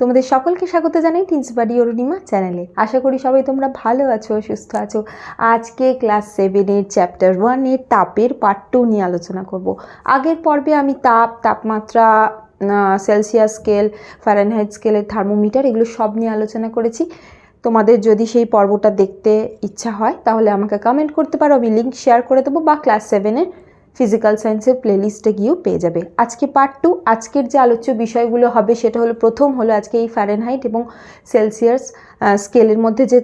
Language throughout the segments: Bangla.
তোমাদের সকলকে স্বাগত জানাই বাড়ি অরুণিমা চ্যানেলে। আশা করি সবাই তোমরা ভালো আছো, সুস্থ আছো। আজকে ক্লাস সেভেনের চ্যাপ্টার ওয়ানের তাপের পার্ট টু নিয়ে আলোচনা করব। আগের পর্বে আমি তাপ, তাপমাত্রা সেলসিয়াস স্কেল ফারেনহাইট স্কেলের থার্মোমিটার এগুলো সব নিয়ে আলোচনা করেছি। তোমাদের যদি সেই পর্বটা দেখতে ইচ্ছা হয়, তাহলে আমাকে কমেন্ট করতে পারো, আমি লিঙ্ক শেয়ার করে দেবো, বা ক্লাস সেভেনের ফিজিক্যাল সায়েন্সের প্লেলিস্টে গিয়েও পেয়ে যাবে। আজকে পার্ট টু আজকের যে আলোচ্য বিষয়গুলো হবে, সেটা হলো প্রথম হলো আজকে এই ফ্যারেনহাইট এবং সেলসিয়াস স্কেলের মধ্যে যে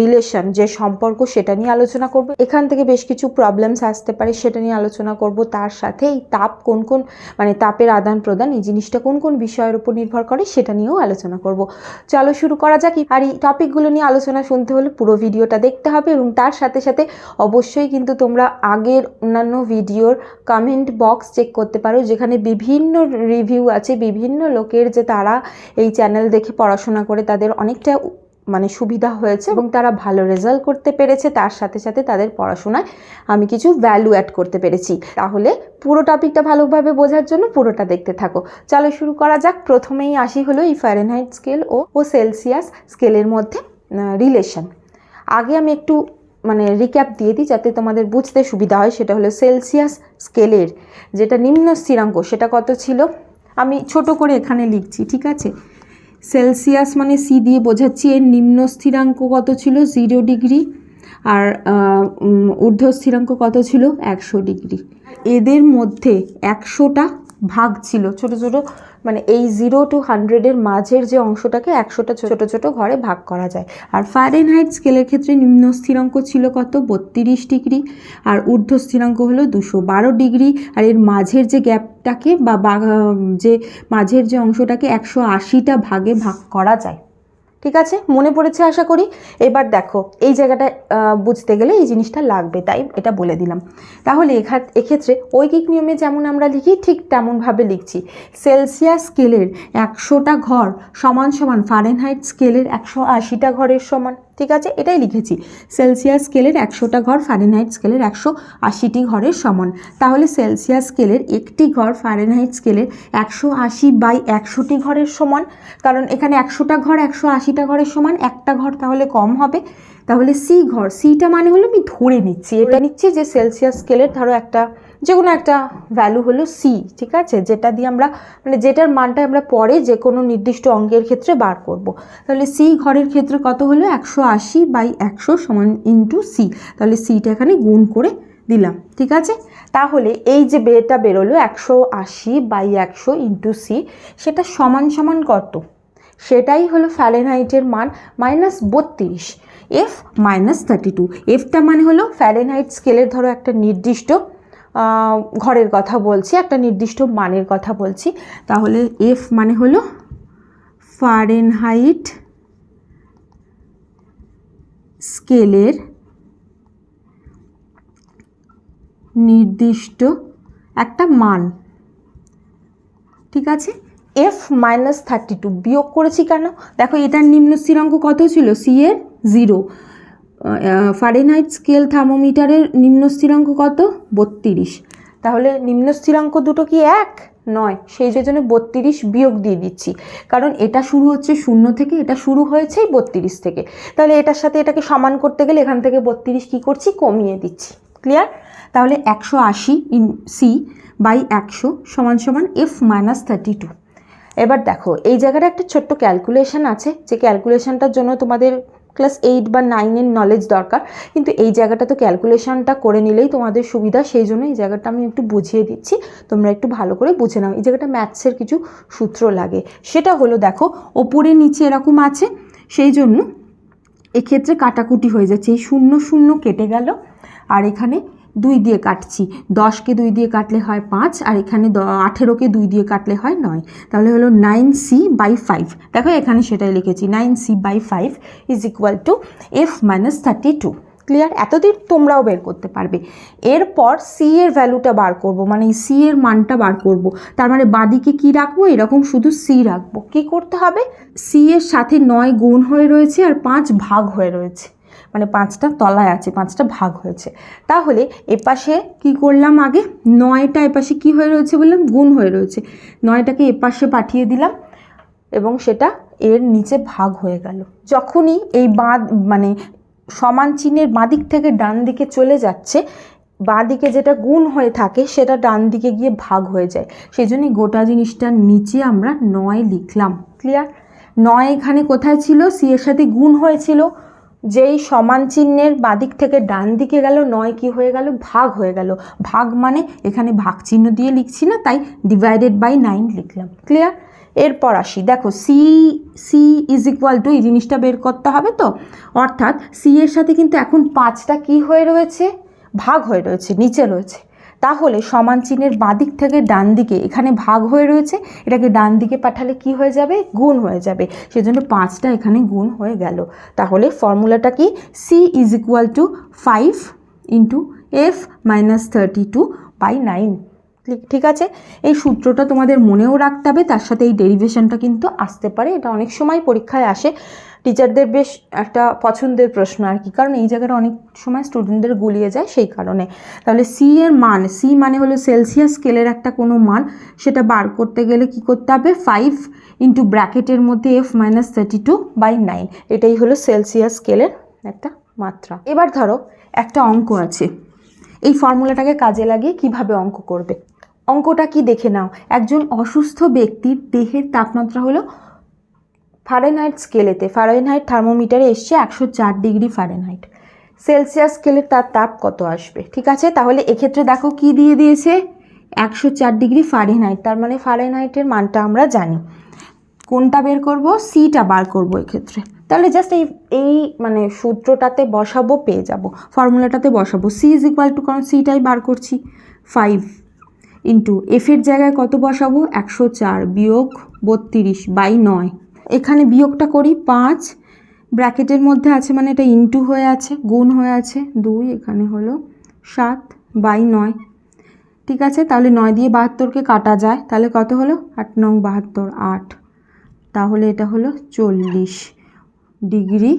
রিলেশন যে সম্পর্ক সেটা নিয়ে আলোচনা করব। এখান থেকে বেশ কিছু প্রবলেমস আসতে পারে সেটা নিয়ে আলোচনা করব। তার সাথে এই তাপ কোন কোন মানে তাপের আদান প্রদান, এই জিনিসটা কোন কোন বিষয়ের উপর নির্ভর করে সেটা নিয়েও আলোচনা করব। চলো শুরু করা যাক। আর এই টপিকগুলো নিয়ে আলোচনা শুনতে হলে পুরো ভিডিওটা দেখতে হবে এবং তার সাথে সাথে অবশ্যই কিন্তু তোমরা আগের অন্যান্য ভিডিওর কমেন্ট বক্স চেক করতে পারো, যেখানে বিভিন্ন রিভিউ আছে। বিভিন্ন লোকের যে তারা এই চ্যানেল দেখে পড়াশোনা করে, তাদের অনেকটা মানে সুবিধা হয়েছে এবং তারা ভালো রেজাল্ট করতে পেরেছে। তার সাথে সাথে তাদের পড়াশোনায় আমি কিছু ভ্যালু অ্যাড করতে পেরেছি। তাহলে পুরো টপিকটা ভালোভাবে বোঝার জন্য পুরোটা দেখতে থাকো। চলো শুরু করা যাক। প্রথমেই আসি হলো এই ফ্যারেনহাইট স্কেল ও ও সেলসিয়াস স্কেলের মধ্যে রিলেশন আগে আমি একটু মানে রিক্যাপ দিয়ে দিই যাতে তোমাদের বুঝতে সুবিধা হয়। সেটা হলো সেলসিয়াস স্কেলের যেটা নিম্ন স্থিরাঙ্ক, সেটা কত ছিল? আমি ছোট করে এখানে লিখছি, ঠিক আছে? সেলসিয়াস মানে সি দিয়ে বোঝাচ্ছি, এর নিম্ন স্থিরাঙ্ক কত ছিল? Zero degree. আর ঊর্ধ্ব স্থিরাঙ্ক কত ছিল? একশো ডিগ্রি। এদের মধ্যে একশোটা ভাগ ছিল, ছোট ছোট মানে এই জিরো টু হান্ড্রেডের মাঝের যে অংশটাকে একশোটা ছোট ছোট ঘরে ভাগ করা যায়। আর ফারেনহাইট স্কেলের ক্ষেত্রে নিম্ন স্থিরাঙ্ক ছিল কত? বত্রিশ ডিগ্রি। আর ঊর্ধ্ব স্থিরাঙ্ক হলো দুশো বারো ডিগ্রি। আর এর মাঝের যে গ্যাপটাকে বা যে মাঝের যে অংশটাকে একশো আশিটা ভাগে ভাগ করা যায়। ঠিক আছে? মনে পড়েছে আশা করি? এবার দেখো, এই জায়গাটা বুঝতে গেলে এই জিনিসটা লাগবে, তাই এটা বলে দিলাম। তাহলে এখা, এক্ষেত্রে ঐকিক নিয়মে যেমন আমরা লিখি, ঠিক তেমনভাবে লিখছি। সেলসিয়াস স্কেলের একশোটা ঘর সমান সমান, ফারেনহাইট স্কেলের একশো আশিটা ঘরের সমান। ঠিক আছে? এটাই লিখেছি। সেলসিয়াস স্কেলের একশোটা ঘর ফারেনহাইট স্কেলের একশো আশিটি ঘরের সমান। তাহলে সেলসিয়াস স্কেলের একটি ঘর ফারেনহাইট স্কেলের একশো আশি বাই একশোটি ঘরের সমান। কারণ এখানে একশোটা ঘর, একশো আশিটা ঘরের সমান, একটা ঘর তাহলে কম হবে। তাহলে সি ঘর সিটা মানে হলো আমি ধরে নিচ্ছি। এটা নিচ্ছি যে সেলসিয়াস স্কেলের ধরো একটা যে কোনো একটা ভ্যালু হলো সি ঠিক আছে? যেটা দিয়ে আমরা মানে যেটার মানটা আমরা পরে যে কোনো নির্দিষ্ট অঙ্কের ক্ষেত্রে বার করব। তাহলে সি ঘরের ক্ষেত্রে কত হলো? একশো আশি বাই একশো সমান ইন্টু সি তাহলে সিটা এখানে গুণ করে দিলাম, ঠিক আছে? তাহলে এই যে বেটা বেরোলো একশো আশি বাই একশো ইন্টু সি সেটা সমান সমান কত? সেটাই হলো ফ্যারেনহাইটের মান মাইনাস বত্রিশ এফ মাইনাস থার্টি টু এফটা মানে হলো ফ্যারেনহাইট স্কেলের ধরো একটা নির্দিষ্ট ঘরের কথা বলছি, একটা নির্দিষ্ট মানের কথা বলছি। তাহলে এফ মানে হলো ফারেনহাইট স্কেলের নির্দিষ্ট একটা মান। ঠিক আছে? এফ মাইনাস থার্টি টু বিয়োগ করেছি কেন? দেখো এটার নিম্ন স্থিরাঙ্ক কত ছিল? সি এর জিরো ফারেনহাইট স্কেল থার্মোমিটারের নিম্ন স্থিরাঙ্ক কত? বত্রিশ। তাহলে নিম্ন স্থিরাঙ্ক দুটো কি এক? নয়। সেই জন্য বত্রিশ বিয়োগ দিয়ে দিচ্ছি। কারণ এটা শুরু হচ্ছে শূন্য থেকে, এটা শুরু হয়েছেই বত্রিশ থেকে। তাহলে এটার সাথে এটাকে সমান করতে গেলে এখান থেকে বত্রিশ কী করছি? কমিয়ে দিচ্ছি। ক্লিয়ার তাহলে একশো আশি ইন সি বাই একশো সমান সমান এফ মাইনাস থার্টি টু এবার দেখো, এই জায়গাটা একটা ছোট্ট ক্যালকুলেশন আছে। যে ক্যালকুলেশানটার জন্য তোমাদের ক্লাস এইট বা নাইনের নলেজ দরকার। কিন্তু এই জায়গাটা তো ক্যালকুলেশানটা করে নিলেই তোমাদের সুবিধা, সেই জন্য এই জায়গাটা আমি একটু বুঝিয়ে দিচ্ছি। তোমরা একটু ভালো করে বুঝে নাও। এই জায়গাটা ম্যাথসের কিছু সূত্র লাগে। সেটা হলো দেখো, ওপরে নিচে এরকম আছে, সেই জন্য এক্ষেত্রে কাটাকুটি হয়ে যাচ্ছে। এই শূন্য শূন্য কেটে গেল, আর এখানে দুই দিয়ে কাটছি। দশকে দুই দিয়ে কাটলে হয় পাঁচ আর এখানে আঠেরোকে দুই দিয়ে কাটলে হয় নয়। তাহলে হলো নাইন সি বাই ফাইভ। দেখো এখানে সেটাই লিখেছি, nine C by five is equal to F minus thirty two. Clear? এতদিন তোমরাও বের করতে পারবে। এরপর সি এর ভ্যালুটা বার করব মানে সি এর মানটা বার করব। তার মানে বাদিকে কি রাখব? এরকম শুধু সি রাখব। কি করতে হবে? সি এর সাথে নয় গুণ হয়ে রয়েছে আর পাঁচ ভাগ হয়ে রয়েছে। মানে পাঁচটা তলায় আছে, পাঁচটা ভাগ হয়েছে। তাহলে এপাশে কি করলাম আগে? নয়টা এপাশে কি হয়ে রয়েছে বললাম? গুণ হয়ে রয়েছে। নয়টাকে এপাশে পাঠিয়ে দিলাম এবং সেটা এর নিচে ভাগ হয়ে গেল। যখনই এই বাঁ মানে সমান চিহ্নের বাঁ দিক থেকে ডান দিকে চলে যাচ্ছে, বাঁ দিকে যেটা গুণ হয়ে থাকে সেটা ডান দিকে গিয়ে ভাগ হয়ে যায়। সেই জন্যই গোটা জিনিসটার নিচে আমরা নয় লিখলাম। ক্লিয়ার নয় এখানে কোথায় ছিল? সি এর সাথে গুণ হয়েছিল। যেই সমান চিহ্নের বাদিক থেকে ডান দিকে গেল, নয় কি হয়ে গেল? ভাগ হয়ে গেল। ভাগ মানে এখানে ভাগ চিহ্ন দিয়ে লিখছি না, তাই ডিভাইডেড বাই নাইন লিখলাম। ক্লিয়ার এরপর আসি। দেখো C C is equal to এই জিনিসটা বের করতে হবে তো? অর্থাৎ সি এর সাথে কিন্তু এখন পাঁচটা কি হয়ে রয়েছে? ভাগ হয়ে রয়েছে, নিচে রয়েছে। তাহলে সমান চিহ্নের বাদিক থেকে ডান দিকে এখানে ভাগ হয়ে রয়েছে, এটাকে ডান দিকে পাঠালে কি হয়ে যাবে? গুণ হয়ে যাবে। সেজন্য পাঁচটা এখানে গুণ হয়ে গেল। তাহলে ফর্মুলাটা কি? C is equal to five into F minus thirty two by nine ঠিক আছে? এই সূত্রটা তোমাদের মনেও রাখতে হবে, তার সাথে এই ডেরিভেশনটা কিন্তু আসতে পারে। এটা অনেক সময় পরীক্ষায় আসে। টিচারদের বেশ একটা পছন্দের প্রশ্ন আর কি। কারণ এই জায়গাটা অনেক সময় স্টুডেন্টদের গুলিয়ে যায় সেই কারণে। তাহলে সি এর মান সি মানে হলো সেলসিয়াস স্কেলের একটা কোনো মান, সেটা বার করতে গেলে কি করতে হবে? ফাইভ ইন্টু ব্র্যাকেটের মধ্যে F minus thirty two by nine এটাই হলো সেলসিয়াস স্কেলের একটা মাত্রা। এবার ধরো, একটা অঙ্ক আছে। এই ফর্মুলাটাকে কাজে লাগিয়ে কীভাবে অঙ্ক করবে? অঙ্কটা কি দেখে নাও। একজন অসুস্থ ব্যক্তির দেহের তাপমাত্রা হলো ফারেনহাইট স্কেলেতে ফারেনহাইট থার্মোমিটারে এসছে একশো চার ডিগ্রি ফারেনহাইট সেলসিয়াস স্কেলে তার তাপ কত আসবে? ঠিক আছে? তাহলে এক্ষেত্রে দেখো কি দিয়ে দিয়েছে? একশো চার ডিগ্রি ফারেনহাইট তার মানে ফারেনহাইটের মানটা আমরা জানি। কোনটা বের করব? সিটা বার করব এক্ষেত্রে। তাহলে জাস্ট এই এই মানে সূত্রটাতে বসাবো, পেয়ে যাব। ফর্মুলাটাতে বসাবো। সি ইজ ইকুয়াল টু কারণ সিটাই বার করছি। ফাইভ ইন্টু এফের জায়গায় কত বসাবো? একশো চার বিয়োগ বত্রিশ বাই নয়। এখানে বিয়োগটা করি পাঁচ। ব্র্যাকেটের মধ্যে আছে মানে এটা ইন্টু হয়ে আছে, গুণ হয়ে আছে দুই, এখানে হলো সাত বাই নয়। ঠিক আছে, তাহলে নয় দিয়ে বাহাত্তরকে কাটা যায়, তাহলে কত হলো? আট নং বাহাত্তর, আট। তাহলে এটা হলো চল্লিশ ডিগ্রি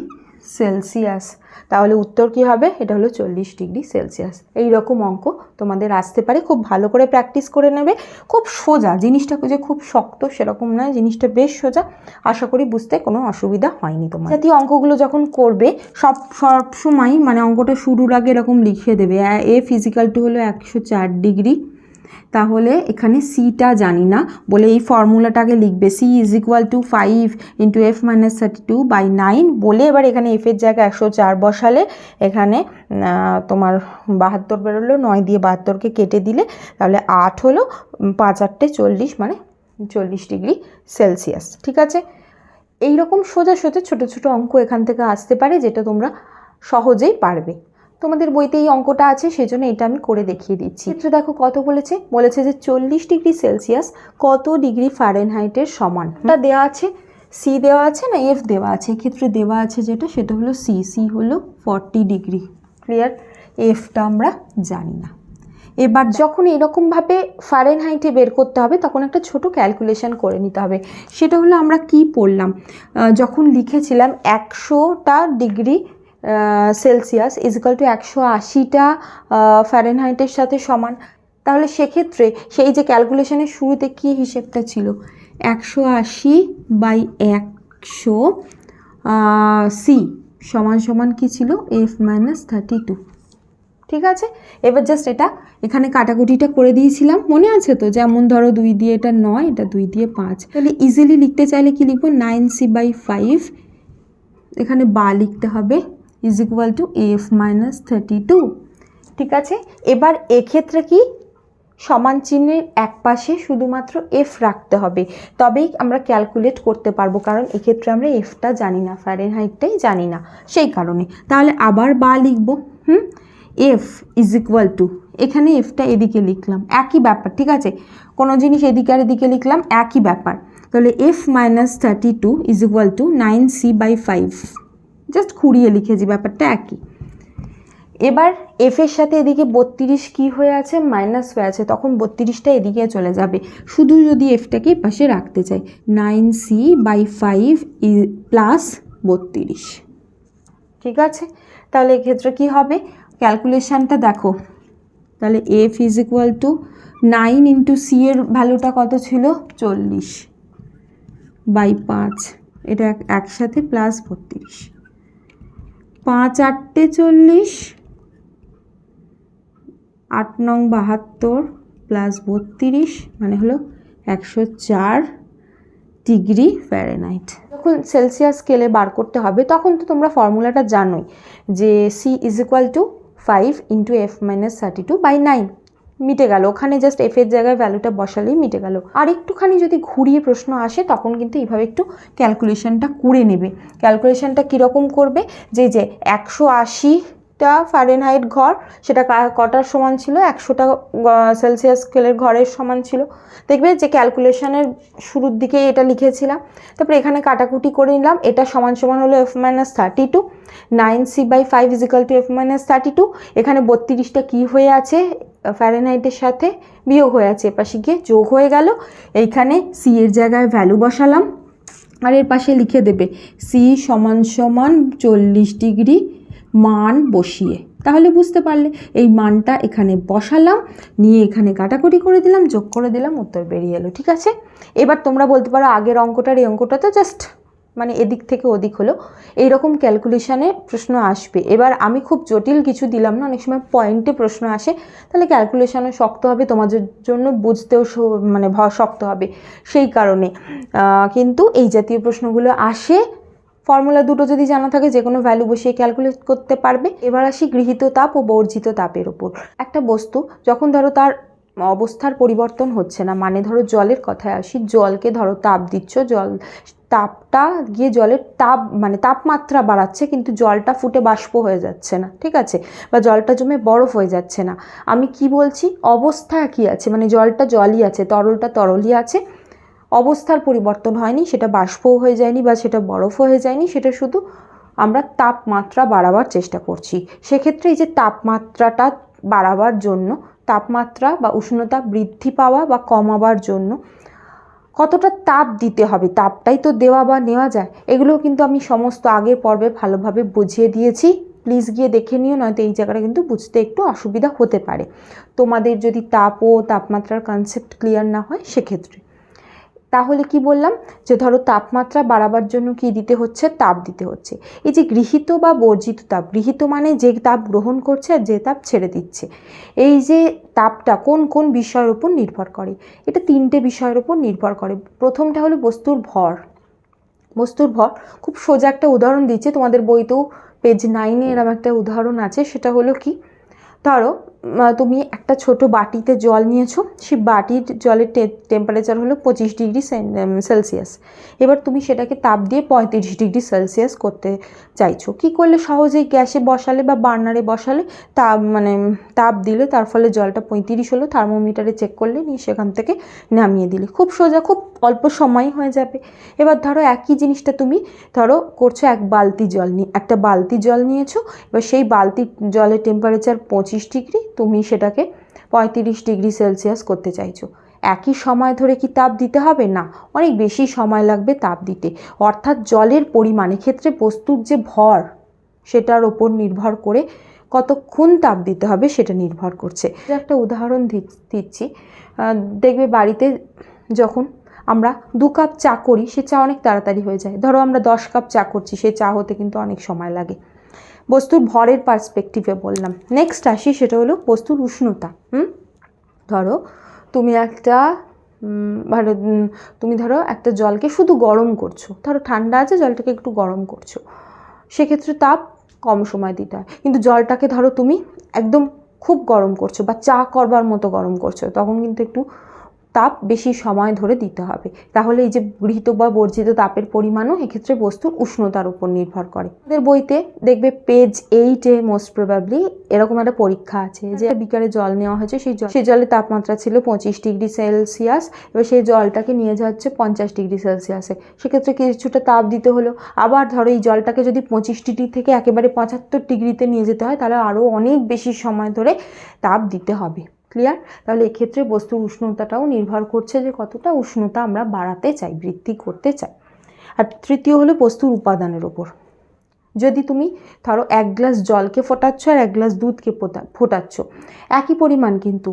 সেলসিয়াস। তাহলে উত্তর কি হবে? এটা হলো চল্লিশ ডিগ্রি সেলসিয়াস। এই রকম অঙ্ক তোমাদের আসতে পারে। খুব ভালো করে প্র্যাকটিস করে নেবে। খুব সোজা, জিনিসটা যে খুব শক্ত সেরকম নয়, জিনিসটা বেশ সোজা। আশা করি বুঝতে কোনো অসুবিধা হয়নি তোমার। জাতীয় অঙ্কগুলো যখন করবে, সব সব সময় মানে অঙ্কটা শুরুর আগে এরকম লিখে দেবে। এ ফিজিক্যাল টু হলো একশো চার ডিগ্রি। তাহলে এখানে সিটা জানি না। বলে এই ফর্মুলাটাকে লিখবে C is equal to five into F minus thirty two by nine বলে এবার এখানে এফের জায়গায় একশো চার বসালে এখানে তোমার বাহাত্তর বেরোলো, নয় দিয়ে বাহাত্তরকে কেটে দিলে তাহলে আট হলো পাঁচ আটটে চল্লিশ মানে চল্লিশ ডিগ্রি সেলসিয়াস, ঠিক আছে? এই রকম সোজা সোজা ছোটো ছোটো অঙ্ক এখান থেকে আসতে পারে, যেটা তোমরা সহজেই পারবে। তোমাদের বইতে এই অঙ্কটা আছে সেই জন্য এটা আমি করে দেখিয়ে দিচ্ছি। ক্ষেত্রে দেখো কত বলেছে? বলেছে যে চল্লিশ ডিগ্রি সেলসিয়াস কত ডিগ্রি ফারেনহাইটের সমান? এটা দেওয়া আছে সি দেওয়া আছে না এফ দেওয়া আছে? এক্ষেত্রে দেওয়া আছে যেটা, সেটা হলো সি সি হলো ফর্টি ডিগ্রি। ক্লিয়ার এফটা আমরা জানি না। এবার যখন এরকমভাবে ফারেনহাইটে বের করতে হবে, তখন একটা ছোট ক্যালকুলেশন করে নিতে হবে। সেটা হলো আমরা কি পড়লাম? যখন লিখেছিলাম একশোটা ডিগ্রি সেলসিয়াস ইজিক্যাল টু একশো আশিটা ফ্যারেনহাইটের সাথে সমান। তাহলে সেক্ষেত্রে সেই যে ক্যালকুলেশনের শুরুতে কি হিসেবটা ছিল? একশো আশি বাই একশো সি সমান সমান কি ছিল? এফ মাইনাস থার্টি টু ঠিক আছে? এবার জাস্ট এটা এখানে কাটাকুটিটা করে দিয়েছিলাম। মনে আছে তো? যেমন ধরো দুই দিয়ে এটা নয়, এটা দুই দিয়ে পাঁচ। তাহলে ইজিলি লিখতে চাইলে কি লিখব? নাইন সি বাই ফাইভ এখানে বা লিখতে হবে। Is equal to F minus thirty two ঠিক আছে? এবার এক্ষেত্রে কি? সমান চিহ্নের এক পাশে শুধুমাত্র এফ রাখতে হবে। তবেই আমরা ক্যালকুলেট করতে পারব, কারণ এক্ষেত্রে আমরা এফটা জানি না ফারেনহাইটটাই জানি না। সেই কারণে। তাহলে আবার বা লিখব, হুম? এফ ইজ ইকুয়াল টু এখানে এফটা এদিকে লিখলাম, একই ব্যাপার, ঠিক আছে? কোনো জিনিস এদিকে আর এদিকে লিখলাম, একই ব্যাপার। তাহলে F minus thirty two is equal to nine C by five just খুঁড়িয়ে লিখেছি, ব্যাপারটা একই। এবার এফের সাথে এদিকে বত্রিশ কী হয়ে আছে? মাইনাস হয়ে আছে। তখন বত্রিশটা এদিকে চলে যাবে। শুধু যদি এফটাকে পাশে রাখতে চাই। Nine C by five plus বত্রিশ। ঠিক আছে? তাহলে এক্ষেত্রে কী হবে? ক্যালকুলেশানটা দেখো। তাহলে F is equal to nine into C এর ভ্যালুটা কত ছিল? চল্লিশ বাই পাঁচ। এটা এক- একসাথে প্লাস বত্রিশ। পাঁচ আটটে চল্লিশ, আট নং বাহাত্তর প্লাস বত্রিশ মানে হলো একশো চার ডিগ্রি ফ্যারেনহাইট। যখন সেলসিয়াস স্কেলে বার করতে হবে, তখন তো তোমরা ফর্মুলাটা জানোই যে C is equal to five into F minus thirty two by nine মিটে গেল। ওখানে জাস্ট এফ এর জায়গায় ভ্যালুটা বসালেই মিটে গেল। আর একটুখানি যদি ঘুরিয়ে প্রশ্ন আসে, তখন কিন্তু এইভাবে একটু ক্যালকুলেশনটা করে নেবে। ক্যালকুলেশনটা কীরকম করবে? যে যে, একশো আশি আশিটা ফারেনহাইট ঘর, সেটা কটার সমান ছিল? একশোটা সেলসিয়াস স্কেলের ঘরের সমান ছিল। দেখবে যে ক্যালকুলেশনের শুরুর দিকে এটা লিখেছিলাম। তারপরে এখানে কাটাকুটি করে নিলাম। এটা সমান সমান হলো F minus thirty two nine C by five is equal to F minus thirty two এখানে বত্রিশটা কী হয়ে আছে? ফ্যারেনহাইটের সাথে বিয়োগ হয়ে আছে। এপাশে গিয়ে যোগ হয়ে গেল। এইখানে সি এর জায়গায় ভ্যালু বসালাম। আর এর পাশে লিখে দেবে সি সমান সমান চল্লিশ ডিগ্রি মান বসিয়ে। তাহলে বুঝতে পারলে এই মানটা এখানে বসালাম, নিয়ে এখানে কাটাকুটি করে দিলাম, যোগ করে দিলাম, উত্তর বেরিয়ে এলো, ঠিক আছে? এবার তোমরা বলতে পারো আগের অঙ্কটার এই অঙ্কটা তো জাস্ট মানে এদিক থেকে ওদিক হলো। এইরকম ক্যালকুলেশানে প্রশ্ন আসবে। এবার আমি খুব জটিল কিছু দিলাম না, অনেক সময় পয়েন্টে প্রশ্ন আসে। তাহলে ক্যালকুলেশানও শক্ত হবে, তোমাদের জন্য বুঝতেও মানে শক্ত হবে। সেই কারণে কিন্তু এই জাতীয় প্রশ্নগুলো আসে ফর্মুলা দুটো যদি জানা থাকে, যে কোনো ভ্যালু বসিয়ে ক্যালকুলেট করতে পারবে। এবার আসি গৃহীত তাপ ও বর্জিত তাপের ওপর একটা বস্তু, যখন ধরো তার অবস্থার পরিবর্তন হচ্ছে না মানে ধরো জলের কথায় আসি, জলকে ধরো তাপ দিচ্ছ, জল, তাপটা গিয়ে জলের তাপ মানে তাপমাত্রা বাড়াচ্ছে, কিন্তু জলটা ফুটে বাষ্প হয়ে যাচ্ছে না, ঠিক আছে? বা জলটা জমে বরফ হয়ে যাচ্ছে না। আমি কি বলছি? অবস্থা কি আছে মানে জলটা জলই আছে, তরলটা তরলই আছে। অবস্থার পরিবর্তন হয়নি, সেটা বাষ্পও হয়ে যায়নি বা সেটা বরফ হয়ে যায়নি, সেটা শুধু আমরা তাপমাত্রা বাড়াবার চেষ্টা করছি। সেক্ষেত্রে এই যে তাপমাত্রাটা বাড়াবার জন্য, তাপমাত্রা বা উষ্ণতা বৃদ্ধি পাওয়া বা কমাবার জন্য কতটা তাপ দিতে হবে, তাপটাই তো দেওয়া বা নেওয়া যায় এগুলো কিন্তু আমি সমস্ত আগের পর্বে ভালোভাবে বুঝিয়ে দিয়েছি। প্লিজ গিয়ে দেখে নিও, নয়তো এই জায়গাটা কিন্তু বুঝতে একটু অসুবিধা হতে পারে। তোমাদের যদি তাপ ও তাপমাত্রার কনসেপ্ট ক্লিয়ার না হয়, সেক্ষেত্রে। তাহলে কি বললাম? যে ধরো তাপমাত্রা বাড়াবার জন্য কি দিতে হচ্ছে? তাপ দিতে হচ্ছে। এই যে গৃহীত বা বর্জিত তাপ, গৃহীত মানে যে তাপ গ্রহণ করছে আর যে তাপ ছেড়ে দিচ্ছে। এই যে তাপটা কোন কোন বিষয়ের উপর নির্ভর করে? এটা তিনটে বিষয়ের উপর নির্ভর করে। প্রথমটা হলো বস্তুর ভর। বস্তুর ভর, খুব সোজা একটা উদাহরণ দিচ্ছে, তোমাদের বইতেও পেজ নাইনে এরকম একটা উদাহরণ আছে, সেটা হলো কি? ধরো তুমি একটা ছোট বাটিতে জল নিয়েছো, সেই বাটির জলের টেম্পারেচার হলো পঁচিশ ডিগ্রি সেলসিয়াস এবার তুমি সেটাকে তাপ দিয়ে পঁয়ত্রিশ ডিগ্রি সেলসিয়াস করতে চাইছো। কি করলে সহজেই গ্যাসে বসালে বা বার্নারে বসালে তাপ মানে তাপ দিলে, তার ফলে জলটা পঁয়ত্রিশ হলো থার্মোমিটারে চেক করলে নিয়ে সেখান থেকে নামিয়ে দিলে। খুব সোজা, খুব অল্প সময় হয়ে যাবে। এবার ধরো একই জিনিসটা তুমি ধরো করছ, এক বালতি জল নিয়ে একটা বালতি জল নিয়েছো, এবার সেই বালতি জলের টেম্পারেচার পঁচিশ ডিগ্রি তুমি সেটাকে পঁয়ত্রিশ ডিগ্রি সেলসিয়াস করতে চাইছো। একই সময় ধরে কি তাপ দিতে হবে? না, অনেক বেশি সময় লাগবে তাপ দিতে। অর্থাৎ জলের পরিমাণ ক্ষেত্রে বস্তুর যে ভর, সেটার ওপর নির্ভর করে কতক্ষণ তাপ দিতে হবে সেটা নির্ভর করছে। একটা উদাহরণ দিচ্ছি। দেখবে বাড়িতে যখন আমরা দু কাপ চা করি, সে চা অনেক তাড়াতাড়ি হয়ে যায়। ধরো আমরা দশ কাপ চা করছি, সে চা হতে কিন্তু অনেক সময় লাগে। বস্তুর ভরের পার্সপেক্টিভে বললাম। নেক্সট আসি, সেটা হলো বস্তুর উষ্ণতা। হুম? ধরো, তুমি একটা ভালো তুমি ধরো একটা জলকে শুধু গরম করছ। ধরো ঠান্ডা আছে, জলটাকে একটু গরম করছ। সেক্ষেত্রে তাপ কম সময় দিতে হয়। কিন্তু জলটাকে ধরো তুমি একদম খুব গরম করছ বা চা করবার মতো গরম করছ, তখন কিন্তু একটু তাপ বেশি সময় ধরে দিতে হবে। তাহলে এই যে গৃহীত বা বর্জিত তাপের পরিমাণও এক্ষেত্রে বস্তুর উষ্ণতার উপর নির্ভর করে। আমাদের বইতে দেখবে পেজ এইটে মোস্ট প্রবাবলি এরকম একটা পরীক্ষা আছে যে বিকারে জল নেওয়া হয়েছে, সেই জল সেই জলের তাপমাত্রা ছিল পঁচিশ ডিগ্রি সেলসিয়াস, এবার সেই জলটাকে নিয়ে যাওয়া হচ্ছে পঞ্চাশ ডিগ্রি সেলসিয়াসে। সেক্ষেত্রে কিছুটা তাপ দিতে হলো। আবার ধরো এই জলটাকে যদি পঁচিশ ডিগ্রি থেকে একেবারে পঁচাত্তর ডিগ্রিতে নিয়ে যেতে হয়, তাহলে আরও অনেক বেশি সময় ধরে তাপ দিতে হবে। ক্লিয়ার তাহলে এক্ষেত্রে বস্তুর উষ্ণতাটাও নির্ভর করছে যে কতটা উষ্ণতা আমরা বাড়াতে চাই, বৃদ্ধি করতে চাই। আর তৃতীয় হলো বস্তুর উপাদানের ওপর যদি তুমি ধরো এক গ্লাস জলকে ফোটাচ্ছ আর এক গ্লাস দুধকে ফোটা ফোটাচ্ছ, একই পরিমাণ কিন্তু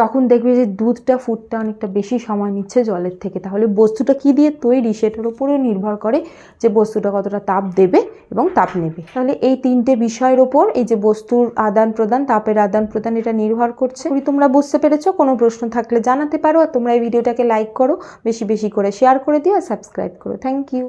তখন দেখবে যে দুধটা ফুটতে অনেকটা বেশি সময় নিচ্ছে জলের থেকে। তাহলে বস্তুটা কী দিয়ে তৈরি সেটার উপরেও নির্ভর করে যে বস্তুটা কতটা তাপ দেবে এবং তাপ নেবে। তাহলে এই তিনটে বিষয়ের ওপর এই যে বস্তুর আদান প্রদান, তাপের আদান প্রদান এটা নির্ভর করছে। তোমরা বুঝতে পেরেছ, কোনো প্রশ্ন থাকলে জানাতে পারো আর তোমরা এই ভিডিওটাকে লাইক করো, বেশি বেশি করে শেয়ার করে দিও আর সাবস্ক্রাইব করো। Thank you.